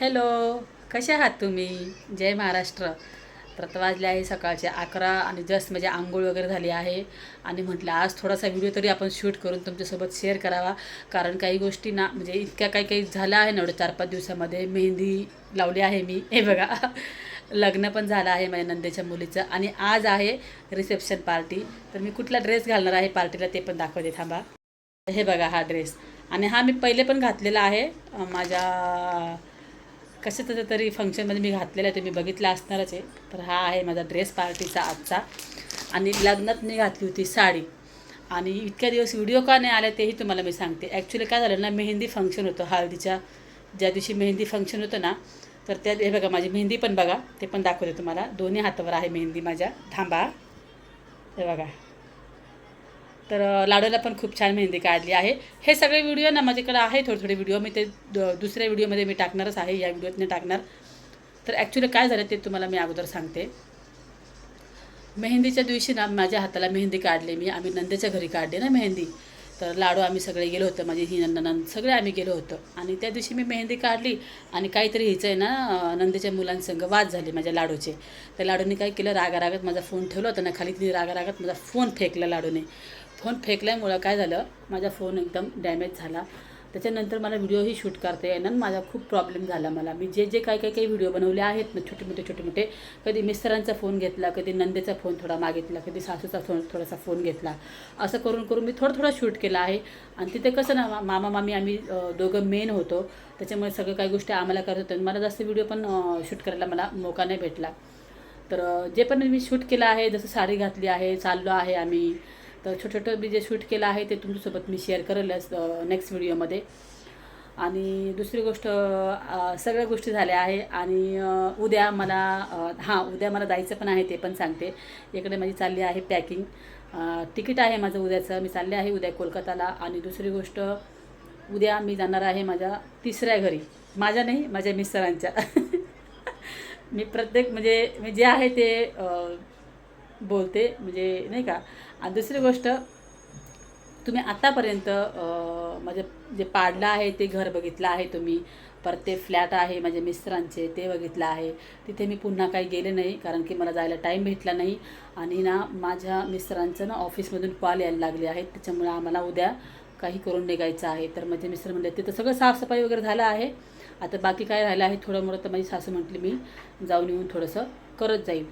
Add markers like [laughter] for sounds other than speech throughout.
Hello कसे आहात तुम्ही? जय महाराष्ट्र. तर वाजले आहे सकाळचे अकरा आणि जस्ट म्हणजे आंघोळ वगैरे झाली आहे. आणि म्हटलं आज थोडासा व्हिडिओ तरी आपण शूट करून तुमच्यासोबत शेअर करावा. कारण काही गोष्टी ना म्हणजे इतक्या काही काही झाल्या आहे ना एवढं चार पाच दिवसामध्ये. मेहंदी लावली आहे मी. हे बघा लग्न पण झालं आहे माझ्या नंदेच्या मुलीचं. आणि आज आहे रिसेप्शन पार्टी तर मी कुठला ड्रेस घालणार आहे पार्टीला ते पण दाखवते थांबा. हे बघा हा ड्रेस आणि हा मी पहिले पण घातलेला आहे माझ्या कसं तसं तरी फंक्शनमध्ये मी घातलेलं आहे तुम्ही बघितला असणारच आहे. तर हा आहे माझा ड्रेस पार्टीचा आजचा. आणि लग्नात मी घातली होती साडी. आणि इतक्या दिवस व्हिडिओ का नाही आले तेही तुम्हाला मी सांगते. ॲक्च्युली काय झालं ना मेहंदी फंक्शन होतं हळदीच्या. ज्या दिवशी मेहंदी फंक्शन होतं ना तर त्या हे बघा माझी मेहंदी पण बघा ते पण दाखवते तुम्हाला. दोन्ही हातावर आहे मेहंदी माझ्या. थांबा. हे बघा. तर लाडूला पण खूप छान मेहंदी काढली आहे. हे सगळे व्हिडिओ ना माझ्याकडे आहे थोडे थोडे व्हिडिओ मी ते द- दुसऱ्या व्हिडिओमध्ये मी टाकणारच आहे या व्हिडिओत नाही टाकणार. तर ॲक्च्युली काय झालं ते तुम्हाला मी अगोदर सांगते. मेहंदीच्या दिवशी ना माझ्या हाताला मेहंदी काढली मी. आम्ही नंदेच्या घरी काढली ना मेहंदी. तर लाडू आम्ही सगळे गेलो होतो माझी ही नंद नंद सगळे आम्ही गेलो होतो. आणि त्या दिवशी मी मेहंदी काढली आणि काहीतरी हिचं आहे ना नंदेच्या मुलांसंग वाद झाले माझ्या लाडूचे. तर लाडूने काय केलं रागारागात माझा फोन ठेवला होता ना खाली तिने रागारागात माझा फोन फेकला लाडूने. फोन फेकल्यामुळं काय झालं माझा फोन एकदम डॅमेज झाला. त्याच्यानंतर मला व्हिडिओही शूट करता येणार माझा खूप प्रॉब्लेम झाला मला. मी जे जे काही काही काही व्हिडिओ बनवले आहेत ना छोटे मोठे छोटे मोठे कधी मिस्टरांचा फोन घेतला कधी नंदेचा फोन थोडा मागितला कधी सासूचा फोन थोडासा फोन घेतला. असं करून करून मी थोडं थोडं शूट केलं आहे. आणि तिथे कसं ना मा- मामा मामी आम्ही दोघं मेन होतो. त्याच्यामुळे सगळं काही गोष्टी आम्हाला करत होत्या मला जास्त व्हिडिओ पण शूट करायला मला मोका नाही भेटला. तर जे पण मी शूट केलं आहे जसं साडी घातली आहे चाललो आहे आम्ही. तर छोटं छोटं मी जे शूट केलं आहे ते तुमच्यासोबत मी शेअर करेलच नेक्स्ट व्हिडिओमध्ये आणि दुसरी गोष्ट सगळ्या गोष्टी झाल्या आहे आणि उद्या मला हां उद्या मला जायचं पण आहे ते पण सांगते. इकडे माझी चालली आहे पॅकिंग तिकीट आहे माझं उद्याचं मी चालले आहे उद्या कोलकाताला. आणि दुसरी गोष्ट उद्या मी जाणार आहे माझ्या तिसऱ्या घरी. माझ्या नाही माझ्या मिस्टरांच्या. [laughs] मी प्रत्येक म्हणजे मी जे आहे ते बोलते म्हणजे नाही का? आणि दुसरी गोष्ट तुम्ही आत्तापर्यंत म्हणजे माझे जे पाडलं आहे ते घर बघितलं आहे तुम्ही. परत ते फ्लॅट आहे माझ्या मिस्टरांचे ते बघितलं आहे. तिथे मी पुन्हा काही गेले नाही कारण की मला जायला टाईम भेटला नाही. आणि ना माझ्या मिस्टरांचं ना ऑफिसमधून कॉल यायला लागले आहेत. त्याच्यामुळे आम्हाला उद्या काही करून निघायचं आहे. तर माझे मिस्टर म्हणले तिथं सगळं साफसफाई वगैरे झालं आहे. आता बाकी काय राहिलं आहे थोडं मोठं तर माझी सासू म्हटली मी जाऊन येऊन थोडंसं करत जाईल.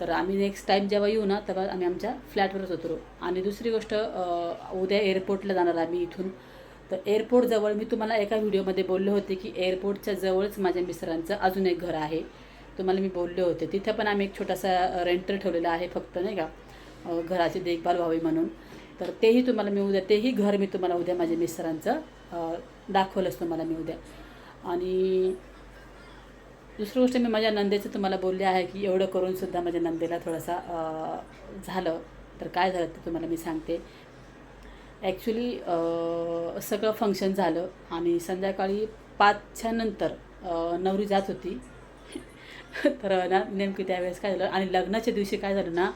तर आम्ही नेक्स्ट टाईम जेव्हा येऊ ना तेव्हा आम्ही आमच्या फ्लॅटवरच उतरू. आणि दुसरी गोष्ट उद्या एअरपोर्टला जाणार आम्ही इथून. तर एअरपोर्टजवळ मी तुम्हाला एका व्हिडिओमध्ये बोलले होते की एअरपोर्टच्या जवळच माझ्या मिस्टरांचं अजून एक घर आहे. तुम्हाला मी बोलले होते. तिथं पण आम्ही एक छोटासा रेंटर ठेवलेला आहे फक्त नाही का? घराची देखभाल व्हावी म्हणून. तर तेही तुम्हाला मी उद्या तेही घर मी तुम्हाला उद्या माझ्या मिस्टरांचं दाखवलंच तुम्हाला मी उद्या. आणि दुसरी गोष्ट मी माझ्या नंदेचं तुम्हाला बोलले आहे की एवढं करूनसुद्धा माझ्या नंदेला थोडासा झालं. तर काय झालं ते तुम्हाला मी सांगते. ॲक्च्युली सगळं फंक्शन झालं आणि संध्याकाळी पाचच्या नंतर नवरी जात होती. [laughs] तर ना नेमकी त्यावेळेस काय झालं आणि लग्नाच्या दिवशी काय झालं ना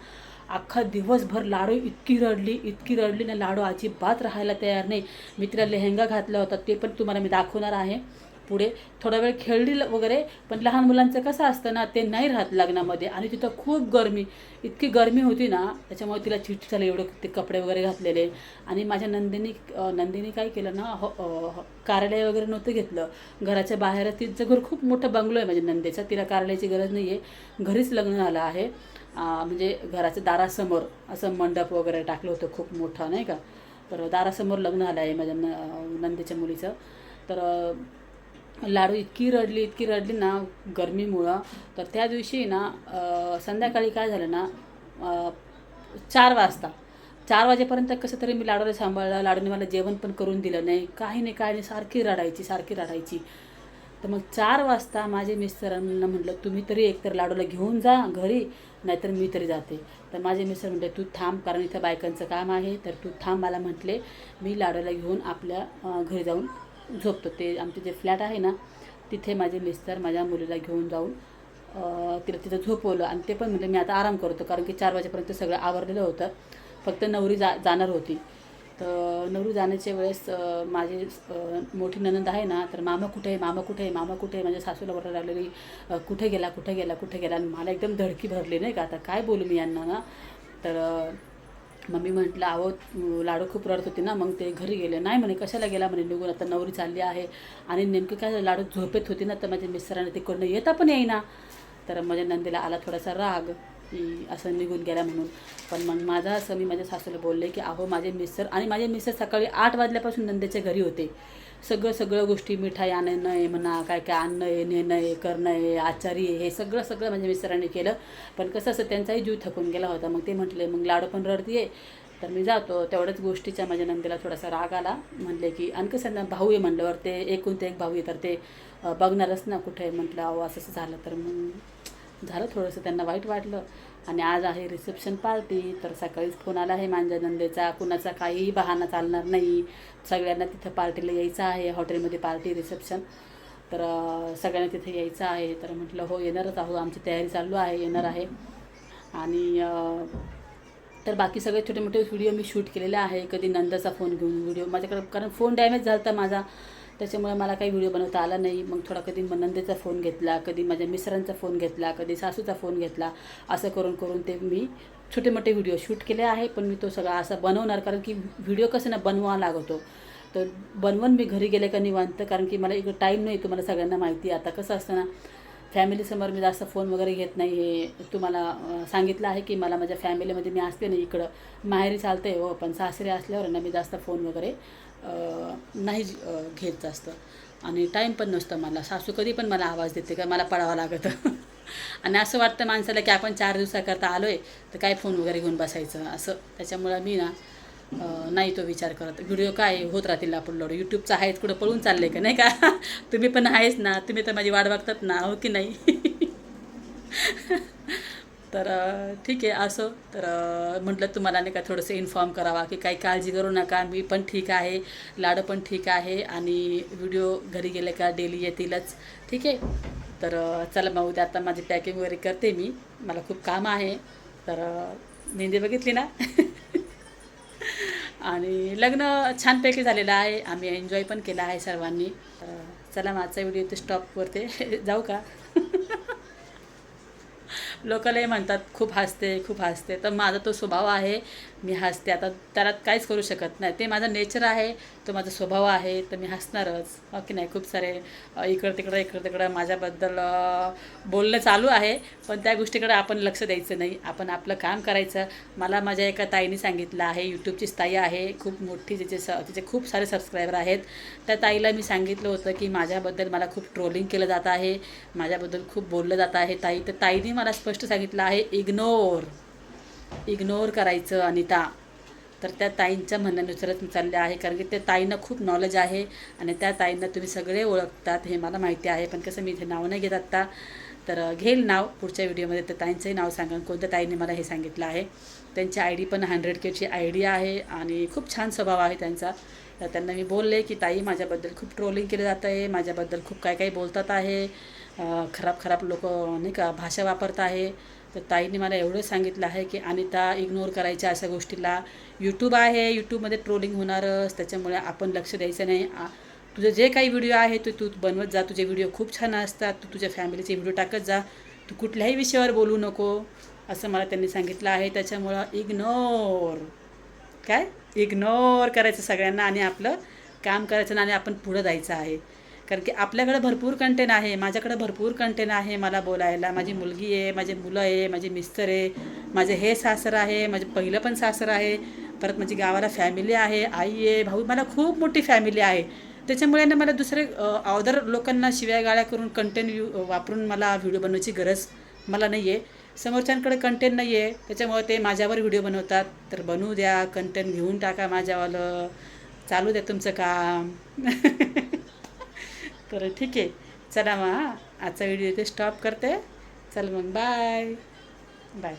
अख्खा दिवसभर लाडू इतकी रडली इतकी रडली ना लाडू अजिबात राहायला तयार नाही. मी तिला लेहंगा घातला होता ते पण तुम्हाला मी दाखवणार आहे. पुढे थोडा वेळ खेळली वगैरे पण लहान मुलांचं कसं असतं ना ते नाही राहत लग्नामध्ये. आणि तिथं खूप गरमी इतकी गरमी होती ना त्याच्यामुळे तिला चिट झालं एवढं ते कपडे वगैरे घातलेले. आणि माझ्या नंदिनी नंदिनी काय केलं ना हो- हो- कार्यालय वगैरे नव्हतं घेतलं. घराच्या बाहेर तिचं घर खूप मोठं बंगलो आहे माझ्या नंदेचा तिला कार्यालयाची गरज नाही आहे घरीच लग्न झालं आहे. म्हणजे घराच्या दारासमोर असं मंडप वगैरे टाकलं होतं खूप मोठं नाही का? तर दारासमोर लग्न झालं आहे माझ्या न नंदेच्या मुलीचं. तर लाडू इतकी रडली इतकी रडली ना गरमीमुळं. तर त्या दिवशी ना संध्याकाळी काय झालं ना चार वाजता. चार वाजेपर्यंत कसं तरी मी लाडूला सांभाळलं लाडूने मला जेवण पण करून दिलं नाही. काही नाही काही नाही सारखी रडायची सारखी रडायची. तर मग चार वाजता माझे मिस्टरांना म्हटलं तुम्ही तरी एकतर लाडूला घेऊन जा घरी नाहीतर मी तरी जाते. तर माझे मिस्टर म्हटले तू थांब कारण इथं बायकांचं काम आहे. तर तू थांब मला म्हटले मी लाडूला घेऊन आपल्या घरी जाऊन झोपतो. ते आमचे जे फ्लॅट आहे ना तिथे माझे मिस्टर माझ्या मुलीला घेऊन जाऊन तिला तिथं झोपवलं आणि ते पण म्हणजे मी आता आराम करतो. कारण की चार वाजेपर्यंत सगळं आवरलेलं होतं. फक्त नवरी जा जाणार होती. तर नवरी जाण्याच्या वेळेस माझी मोठी ननंद आहे ना तर मामा कुठे आहे? मामा कुठे आहे? मामा कुठे आहे? माझ्या सासूला बरोबर लागलेली कुठे गेला? कुठे गेला? कुठे गेला? आणि मला एकदम धडकी भरली नाही का? आता काय बोलू मी यांना ना? तर मम्मी म्हटलं अहो लाडू खूप रडत होती ना मग ते घरी गेले. नाही म्हणे कशाला गेला म्हणे निघून? आता नवरी चालली आहे आणि नेमकं काय लाडू झोपेत होती ना तर माझ्या मिस्टरांना तिकडनं येता पण येईना. तर माझ्या नंदीला आला थोडासा राग. असं निघून गेला म्हणून. पण मग माझा असं मी माझ्या सासूला बोलले की अहो माझे मिस्टर आणि माझे मिस्टर सकाळी आठ वाजल्यापासून नंदेच्या घरी होते. सगळं सगळं गोष्टी मिठाई आणणं आहे म्हणा काय काय आणणं आहे नेणं आहे करणं आहे आचारी आहे हे सगळं सगळं माझ्या मिस्टरांनी केलं. पण कसं असं त्यांचाही जीव थकून गेला होता. मग ते म्हटले मग लाडू पण रडतीये. तर मी जातो. तेवढ्याच गोष्टीच्या माझ्या नंदीला थोडासा राग आला. म्हणले की आणि कसं ना भाऊ आहे म्हणल्यावर ते एकूण ते एक भाऊ आहे तर ते बघणारच ना कुठे? म्हटलं अहो असं झालं तर मग झालं थोडंसं त्यांना वाईट वाटलं. आणि आज आहे रिसेप्शन पार्टी तर सकाळीच फोन आला आहे माझ्या नंदेचा कुणाचा काहीही बहाणा चालणार नाही. सगळ्यांना तिथं पार्टीला यायचं आहे हॉटेलमध्ये पार्टी रिसेप्शन. तर सगळ्यांना तिथे यायचं आहे. तर म्हटलं हो येणारच आहो आमची तयारी चालू आहे येणार आहे. आणि तर बाकी सगळे छोटे मोठे व्हिडिओ मी शूट केलेले आहे. कधी नंदाचा फोन घेऊन व्हिडिओ माझ्याकडे कारण फोन डॅमेज झाला होता माझा. त्याच्यामुळे मला काही व्हिडिओ बनवता आला नाही. मग थोडा कधी म- नंदेचा फोन घेतला कधी माझ्या मिस्टरांचा फोन घेतला कधी सासूचा फोन घेतला असं करून करून ते मी छोटे मोठे व्हिडिओ शूट केले आहे. पण मी तो सगळा असा बनवणार कारण की व्हिडिओ कसं ना बनवावा लागतो. तर बनवून मी घरी गेले का निवांत कारण की मला इकडं टाईम नाही तुम्हाला सगळ्यांना माहिती आता कसं असतं ना फॅमिलीसमोर मी जास्त फोन वगैरे घेत नाही हे तुम्हाला सांगितलं आहे की मला माझ्या फॅमिलीमध्ये मी असते ना इकडं. माहेरी चालते हो पण सासरे असल्यावर ना मी जास्त फोन वगैरे नाही घेत जास्त. आणि टाईम पण नसतं मला. सासू कधी पण मला आवाज देते का मला पळावं लागतं. [laughs] आणि असं वाटतं माणसाला की आपण चार दिवसाकरता आलो आहे तर काय फोन वगैरे घेऊन बसायचं? असं. त्याच्यामुळं मी ना नाही तो विचार करत. व्हिडिओ काय होत राहतील अपलोड यूट्यूबचा आहेच कुठं पळून चालले का? नाही का? [laughs] तुम्ही पण आहेच ना? तुम्ही तर माझी वाट बघतात ना? हो की नाही? [laughs] तर ठीक आहे असं. तर म्हटलं तुम्हाला नाही का थोडंसं इन्फॉर्म करावा की काही काळजी करू नका. मी पण ठीक आहे. लाडं पण ठीक आहे. आणि व्हिडिओ घरी गेले का डेली येतीलच. ठीक आहे? तर चला मग उद्या आता माझी पॅकिंग वगैरे करते मी. मला खूप काम आहे. तर अं, मेहंदी बघितली ना? [laughs] आणि लग्न छानपैकी झालेलं आहे. आम्ही एन्जॉय पण केला आहे सर्वांनी. तर चला माझा व्हिडिओ ते स्टॉप करते जाऊ का? [laughs] लोकलही म्हणतात खूप हसते खूप हसते. तर माझा तो स्वभाव आहे मी हसते. आता त्याला काहीच करू शकत नाही. ते माझं नेचर आहे तो माझा स्वभाव आहे तर मी हसणारच. हो की नाही? खूप सारे इकडं तिकडं इकडं तिकडं माझ्याबद्दल बोलणं चालू आहे पण त्या गोष्टीकडे आपण लक्ष द्यायचं नाही. आपण आपलं काम करायचं. मला माझ्या एका ताईने सांगितलं आहे यूट्यूबचीच ताई आहे खूप मोठी जिचे स तिचे खूप सारे सबस्क्रायबर आहेत. त्या ताईला मी सांगितलं होतं की माझ्याबद्दल मला खूप ट्रोलिंग केलं जात आहे माझ्याबद्दल खूप बोललं जात आहे ताई. तर ताईने मला स्पष्ट सांगितलं आहे इग्नोर. इग्नोर करायचं अनिता. तर त्या ताईंच्या म्हणण्यानुसारच मी चालले आहे कारण की त्या ताईंना खूप नॉलेज आहे आणि त्या ताईंना तुम्ही सगळे ओळखतात हे मला माहिती आहे. पण कसं मी इथे नाव नाही घेत आत्ता. तर घेईल नाव पुढच्या व्हिडिओमध्ये. त्या ताईंचंही नाव सांगा कोणत्या ताईने मला हे सांगितलं आहे. त्यांची आय डी पण हंड्रेड केची आय डी आहे आणि खूप छान स्वभाव आहे त्यांचा. तर त्यांना मी बोलले की ताई माझ्याबद्दल खूप ट्रोलिंग केलं जात आहे माझ्याबद्दल खूप काय काही बोलतात आहे. खराब खराब लोक नाही का भाषा वापरत आहे. तर ताईने मला एवढं सांगितलं आहे की अनिता इग्नोर करायच्या अशा गोष्टीला. यूट्यूब आहे यूट्यूबमध्ये ट्रोलिंग होणारच. त्याच्यामुळे आपण लक्ष द्यायचं नाही. तुझं जे काही व्हिडिओ आहे ते तू बनवत जा. तुझे व्हिडिओ खूप छान असतात. तू तुझ्या फॅमिलीचे व्हिडिओ टाकत जा. तू कुठल्याही विषयावर बोलू नको असं मला त्यांनी सांगितलं आहे. त्याच्यामुळं इग्नोर काय? इग्नोर करायचं सगळ्यांना आणि आपलं काम करायचं आणि आपण पुढं जायचं आहे. कारण की आपल्याकडे भरपूर कंटेन आहे माझ्याकडे भरपूर कंटेन आहे मला बोलायला. माझी मुलगी आहे माझे मुलं आहे माझे मिस्टर आहे माझे हे सासर आहे माझे पहिलं पण सासर आहे परत माझी गावाला फॅमिली आहे आई आहे भाऊ मला खूप मोठी फॅमिली आहे. त्याच्यामुळे ना मला दुसरे अदर लोकांना शिव्या गाळ्या करून कंटेंट वापरून मला व्हिडिओ बनवायची गरज मला नाही आहे समोरच्यांकडे कंटेंट नाही आहे त्याच्यामुळे ते माझ्यावर व्हिडिओ बनवतात. तर बनवू द्या कंटेंट घेऊन टाका माझ्यावालं. चालू द्या तुमचं काम. [laughs] तर ठीक आहे. चला मग हां. आजचा व्हिडिओ इथे स्टॉप करते. चल मग बाय बाय